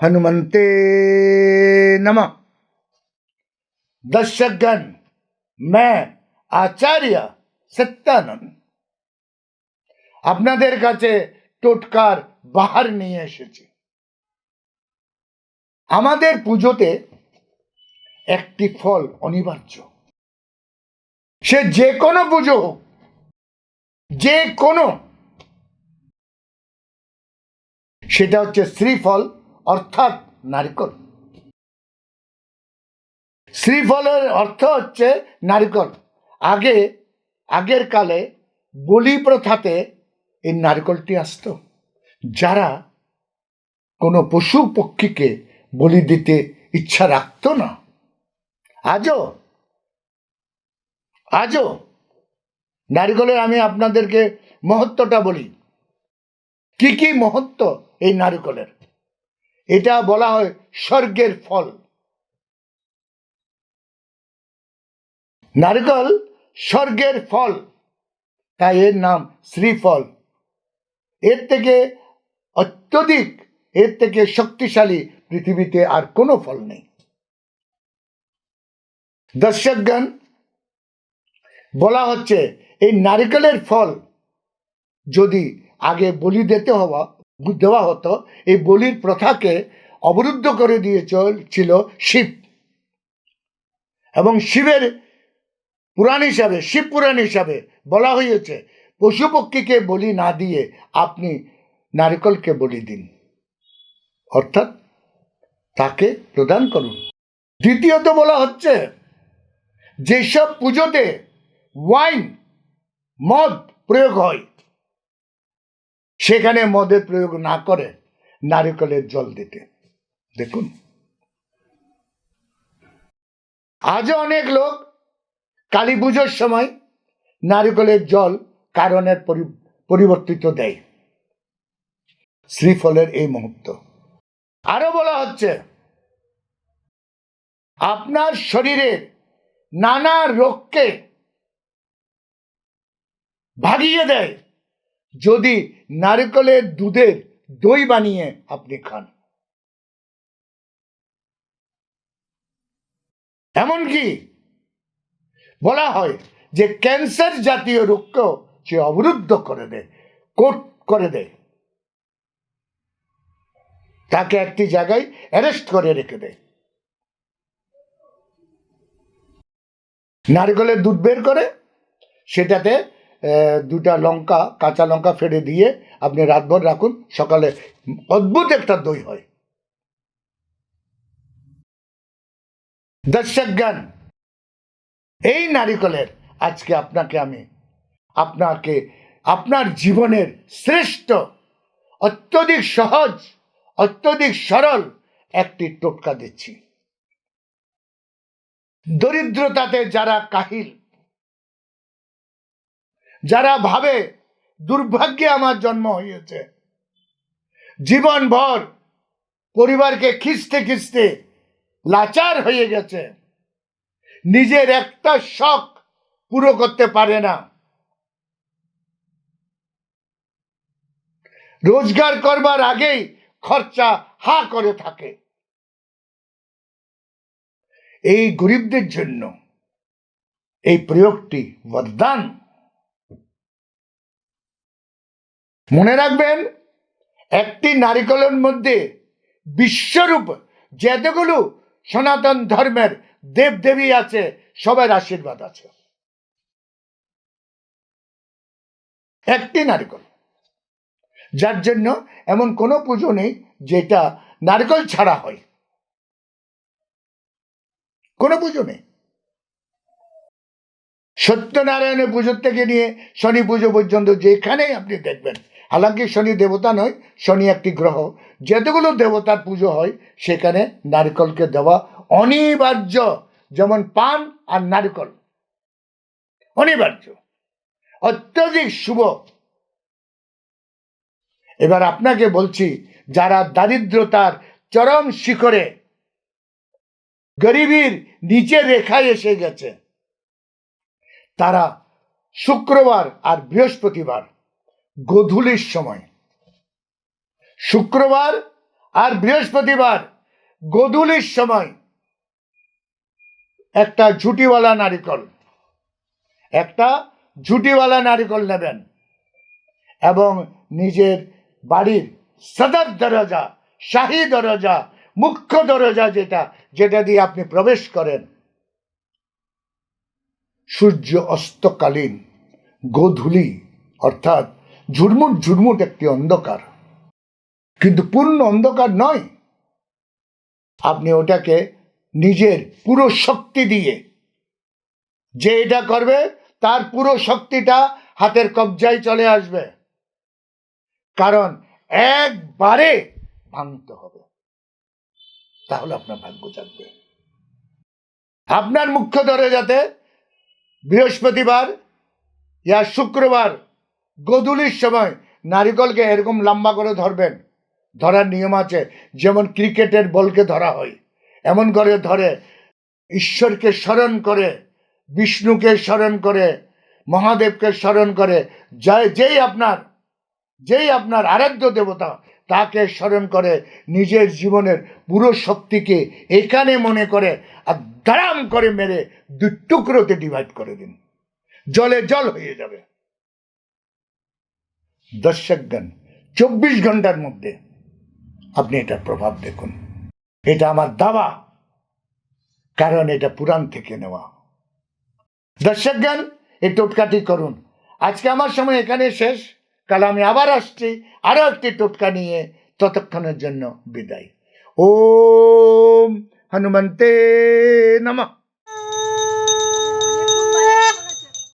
हनुमंते नमः दर्शकगण मैं আচার্য সত্যানন্দ আপনাদের কাছে টোটকার বাহার নিয়ে এসেছি আমাদের পুজোতে একটি ফল অনিবার্য সে যে কোনো পুজো হোক যে কোনো সেটা হচ্ছে শ্রীফল অর্থাৎ নারিকল। শ্রীফলের অর্থ হচ্ছে নারিকল। আগে, আগের কালে বলি প্রথাতে এই নারিকলটি আসতো। যারা কোনো পশু পক্ষীকে বলি দিতে ইচ্ছা রাখতো না, আজও আজও নারিকলের আমি আপনাদেরকে মহত্বটা বলি। কি কি মহত্ব এই নারিকলের? এটা বলা হয় স্বর্গের ফল। নারিকল স্বর্গের ফল, তাই এর নাম শ্রীফল। এর থেকে অত্যধিক, এর থেকে শক্তিশালী পৃথিবীতে আর কোনো ফল নেই। দর্শকগণ, বলা হচ্ছে এই নারিকেলের ফল যদি আগে বলি দিতে হওয়া দেওয়া হতো। এই বলির প্রথাকে অবরুদ্ধ করে দিয়ে ছিল শিব। এবং শিবের পুরাণ হিসাবে, শিব পুরাণ হিসাবে বলা হয়েছে পশু পক্ষীকে বলি না দিয়ে আপনি নারিকলকে বলি দিন। অর্থাৎ তাকে প্রদান করুন। দ্বিতীয়ত বলা হচ্ছে, যেসব পুজোতে ওয়াইন, মদ প্রয়োগ হয় সেখানে মদের প্রয়োগ না করে নারিকলের জল দিতে। দেখুন। আজও অনেক লোক কালী পুজোর সময় নারিকলের জল কারণের পরিবর্তিত দেয়। শ্রীফলের এই মুহূর্ত। আরও বলা হচ্ছে, আপনার শরীরের নানা রোগকে ভাগিয়ে দেয় যদি নারকেলের দুধের দই বানিয়ে আপনি খান। এমনকি বলা হয় যে ক্যান্সার জাতীয় রোগকেও সে অবরুদ্ধ করে দেয়, কোট করে দেয়। তাকে একটি জায়গায় অ্যারেস্ট করে রেখে দেয়। নারকেলের দুধ বের করে, সেটাতে দুটা লঙ্কা, কাঁচা লঙ্কা ফেড়ে দিয়ে আপনি রাতভর রাখুন, সকালে। অদ্ভুত একটা দই হয়। দর্শক জ্ঞান এই নারিকলের আজকে আপনাকে আমি, আপনাকে, আপনার জীবনের শ্রেষ্ঠ, অত্যধিক সহজ, অত্যধিক সরল একটি টোটকা দিচ্ছি। দরিদ্রতাতে যারা কাহিল যারা ভাবে দুর্ভাগ্যে আমার জন্ম হয়েছে। জীবনভর পরিবারকে খিস্তে খিস্তে লাচার হয়ে গেছে। নিজের একটা শখ পুরো করতে পারে না। রোজগার করবার আগেই খরচা হা করে থাকে। এই গরিবদের জন্য এই প্রয়োগটি বরদান। মনে রাখবেন, একটি নারিকলের মধ্যে বিশ্বরূপ যেতগুলো সনাতন ধর্মের দেব দেবী আছে, সবার আশীর্বাদ আছে। একটি নারিকল। যার জন্য এমন কোনো পুজো নেই যেটা নারকেল ছাড়া হয়। কোনো পুজো নেই। সত্যনারায়ণের পুজোর থেকে নিয়ে শনি পুজো পর্যন্ত যেখানেই আপনি দেখবেন হালাকি শনি দেবতা নয়, শনি একটি গ্রহ। যতগুলো দেবতার পুজো হয়, সেখানে নারকেলকে দেওয়া অনিবার্য। যেমন পান আর নারকেল। অনিবার্য। অত্যধিক শুভ। এবার আপনাকে বলছি, যারা দারিদ্রতার চরম শিখরে গরিবীর নিচে রেখায় এসে গেছে, তারা শুক্রবার আর বৃহস্পতিবার গোধূলির সময়। শুক্রবার আর বৃহস্পতিবার গোধূলির সময় একটা ঝুটিওয়ালা নারিকল। একটা ঝুটিওয়ালা নারিকল নেবেন এবং নিজের বাড়ির সদর দরজা, শাহী দরজা, মুখ্য দরজা যেটা যেটা দিয়ে আপনি প্রবেশ করেন। সূর্য অস্তকালীন গোধূলি, অর্থাৎ ঝুরমুট ঝুরমুট একটি অন্ধকার। কিন্তু পূর্ণ অন্ধকার নয়। আপনি ওটাকে নিজের পুরো শক্তি দিয়ে, যে এটা করবে, তার পুরো শক্তিটা হাতের কবজায় চলে আসবে। কারণ একবারে ভাঙতে হবে। তাহলে আপনার ভাগ্য জাগবে। আপনার মুখ্য ধরে যাতে বৃহস্পতিবার, ইয়া শুক্রবার গোধূলির সময় নারিকলকে এরকম লম্বা করে ধরবেন। ধরার নিয়ম আছে, যেমন ক্রিকেটের বলকে ধরা হয়, এমন করে ধরে, ঈশ্বরকে স্মরণ করে, বিষ্ণুকে স্মরণ করে, মহাদেবকে স্মরণ করে যাই যেই আপনার যেই আপনার আরাধ্য দেবতা, তাকে স্মরণ করে, নিজের জীবনের পুরো শক্তিকে এখানে মনে করে আর দাঁড়াম করে মেরে দুই টুকরোতে ডিভাইড করে দিন। জলে জল হয়ে যাবে। দর্শকগণ চব্বিশ ঘণ্টার মধ্যে আপনি এটার প্রভাব দেখুন। এটা আমার দাবা কারণ এটা পুরাণ থেকে নেওয়া। দর্শকগণ এই টোটকাটি করুন। আজকে আমার সময় এখানে শেষ। কাল আমি আবার আসছি আরও একটি টোটকা নিয়ে ততক্ষণের জন্য বিদায়। ওম হনুমন্তে নমঃ।